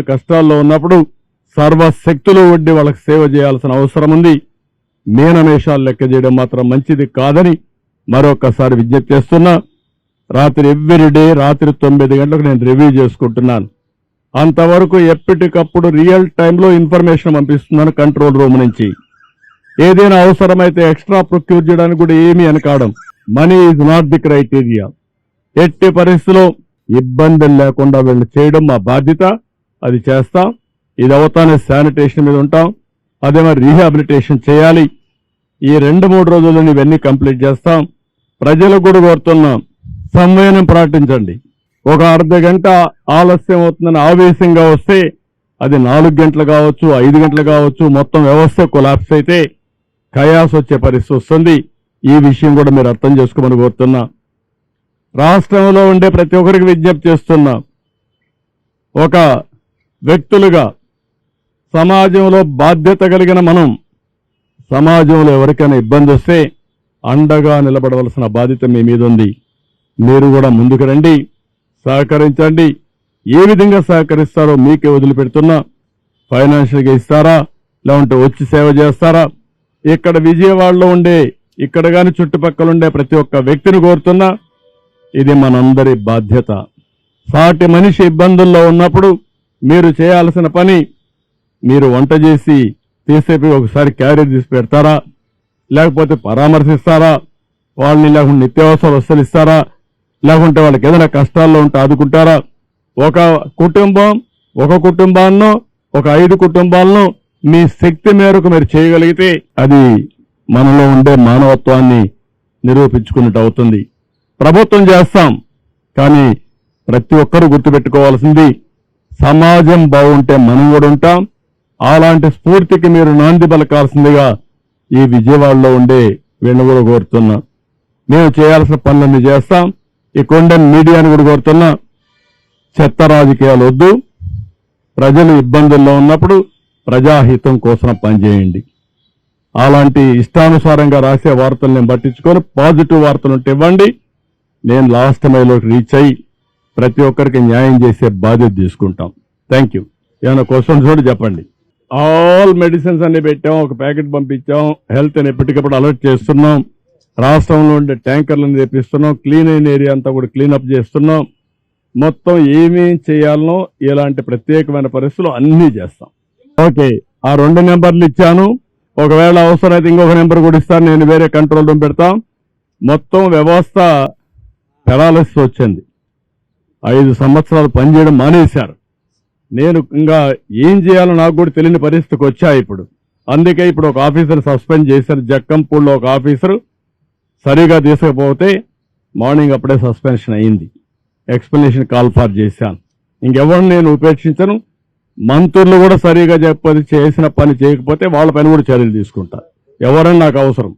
కష్టాల్లో ఉన్నప్పుడు సర్వశక్తులు వడ్డీ వాళ్ళకి సేవ చేయాల్సిన అవసరం ఉంది. మీనమేషాలు లెక్క చేయడం మాత్రం మంచిది కాదని మరొకసారి విజ్ఞప్తి చేస్తున్నా రాత్రి ఎవ్రీడే రాత్రి తొమ్మిది గంటలకు నేను రివ్యూ చేసుకుంటున్నాను. అంతవరకు ఎప్పటికప్పుడు రియల్ టైంలో ఇన్ఫర్మేషన్ పంపిస్తున్నాను కంట్రోల్ రూమ్ నుంచి. ఏదైనా అవసరమైతే ఎక్స్ట్రా ప్రొక్యూర్ చేయడానికి కూడా ఏమీ అనకాడం money is not the criteria. ఎట్టి పరిస్థితిలో ఇబ్బందులు లేకుండా వీళ్ళు చేయడం మా బాధ్యత. అది చేస్తాం. ఇది అవుతానే శానిటేషన్ మీద ఉంటాం. అదే మరి రీహాబిలిటేషన్ చేయాలి. ఈ రెండు మూడు రోజుల్లో ఇవన్నీ కంప్లీట్ చేస్తాం. ప్రజలకు కూడా కోరుతున్నాం సంవయనం పాటించండి ఒక అర్ధ గంట ఆలస్యం అవుతుందని ఆవేశంగా వస్తే అది నాలుగు గంటలు కావచ్చు ఐదు గంటలు కావచ్చు మొత్తం వ్యవస్థ కొలాప్స్ అయితే కయాస్ వచ్చే పరిస్థితి వస్తుంది. ఈ విషయం కూడా మీరు అర్థం చేసుకోమని కోరుతున్నా. రాష్ట్రంలో ఉండే ప్రతి ఒక్కరికి విజ్ఞప్తి చేస్తున్నా. ఒక వ్యక్తులుగా సమాజంలో బాధ్యత కలిగిన మనం సమాజంలో ఎవరికైనా ఇబ్బంది వస్తే అండగా నిలబడవలసిన బాధ్యత మీ మీద ఉంది మీరు కూడా ముందుకు రండి సహకరించండి. ఏ విధంగా సహకరిస్తారో మీకే వదిలిపెడుతున్నా. ఫైనాన్షియల్గా ఇస్తారా? లేకుంటే వచ్చి సేవ చేస్తారా? ఇక్కడ విజయవాడలో ఉండే ఇక్కడ కానీ చుట్టుపక్కల ఉండే ప్రతి ఒక్క వ్యక్తిని కోరుతున్నా ఇది మనందరి బాధ్యత. సాటి మనిషి ఇబ్బందుల్లో ఉన్నప్పుడు మీరు చేయాల్సిన పని మీరు వంట చేసి తీసేపి ఒకసారి క్యారీ తీసి పెడతారా? లేకపోతే పరామర్శిస్తారా? వాళ్ళని లేకుంటే నిత్యావసర వస్తువులు ఇస్తారా? లేకుంటే వాళ్ళకి ఏదైనా కష్టాల్లో ఉంటే ఆదుకుంటారా? ఒక కుటుంబం ఒక కుటుంబాలను ఒక ఐదు కుటుంబాలను మీ శక్తి మేరకు మీరు చేయగలిగితే అది మనలో ఉండే మానవత్వాన్ని నిరూపించుకున్నట్టు అవుతుంది. ప్రభుత్వం చేస్తాం కానీ ప్రతి ఒక్కరూ గుర్తుపెట్టుకోవాల్సింది సమాజం బాగుంటే మనం కూడా ఉంటాం. అలాంటి స్ఫూర్తికి మీరు నాంది పలకాల్సిందిగా ఈ విజయవాడలో ఉండే వీళ్ళని కూడా కోరుతున్నా. మేము చేయాల్సిన పనులన్నీ చేస్తాం. ఈ కొండ మీడియాని కూడా కోరుతున్నా. చెత్త రాజకీయాలు వద్దు. ప్రజలు ఇబ్బందుల్లో ఉన్నప్పుడు ప్రజాహితం కోసం పనిచేయండి అలాంటి ఇష్టానుసారంగా రాసే వార్తలు నేను పట్టించుకొని. పాజిటివ్ వార్తలు ఉంటే ఇవ్వండి. నేను లాస్ట్ మైలోకి రీచ్ అయ్యి ప్రతి ఒక్కరికి న్యాయం చేసే బాధ్యత తీసుకుంటాం. థ్యాంక్ యూ ఏమైనా క్వశ్చన్స్ కూడా చెప్పండి. ఆల్ మెడిసిన్స్ అన్ని పెట్టాం ఒక ప్యాకెట్ పంపించాం హెల్త్ అని ఎప్పటికప్పుడు అలర్ట్ చేస్తున్నాం. రాష్ట్రంలో ఉండే ట్యాంకర్లను తెప్పిస్తున్నాం క్లీన్ అయిన ఏరియా అంతా కూడా క్లీనప్ చేస్తున్నాం. మొత్తం ఏమేం చేయాలనో ఇలాంటి ప్రత్యేకమైన పరిస్థితులు అన్నీ చేస్తాం. ఓకే ఆ రెండు నెంబర్లు ఇచ్చాను. ఒకవేళ అవసరమైతే ఇంకొక నెంబర్ కూడా ఇస్తాను నేను వేరే కంట్రోల్ రూమ్ పెడతాం. మొత్తం వ్యవస్థ పెరాలసిస్ వచ్చింది. ఐదు సంవత్సరాలు పనిచేయడం మానేశారు. నేను ఇంకా ఏం చేయాలో నాకు కూడా తెలియని పరిస్థితికి వచ్చా ఇప్పుడు. అందుకే ఇప్పుడు ఒక ఆఫీసర్ సస్పెండ్ చేశారు. జక్కంపూడిలో ఒక ఆఫీసర్ సరిగా తీసుకపోతే మార్నింగ్ అప్పుడే సస్పెన్షన్ అయింది ఎక్స్ప్లెనేషన్ కాల్ ఫార్ చేశాను. ఇంకెవరు నేను ఉపేక్షించను. మంత్రులు కూడా సరిగా చెప్పది చేసిన పని చేయకపోతే వాళ్ళ పని కూడా చర్యలు తీసుకుంటారు ఎవరని నాకు అవసరం.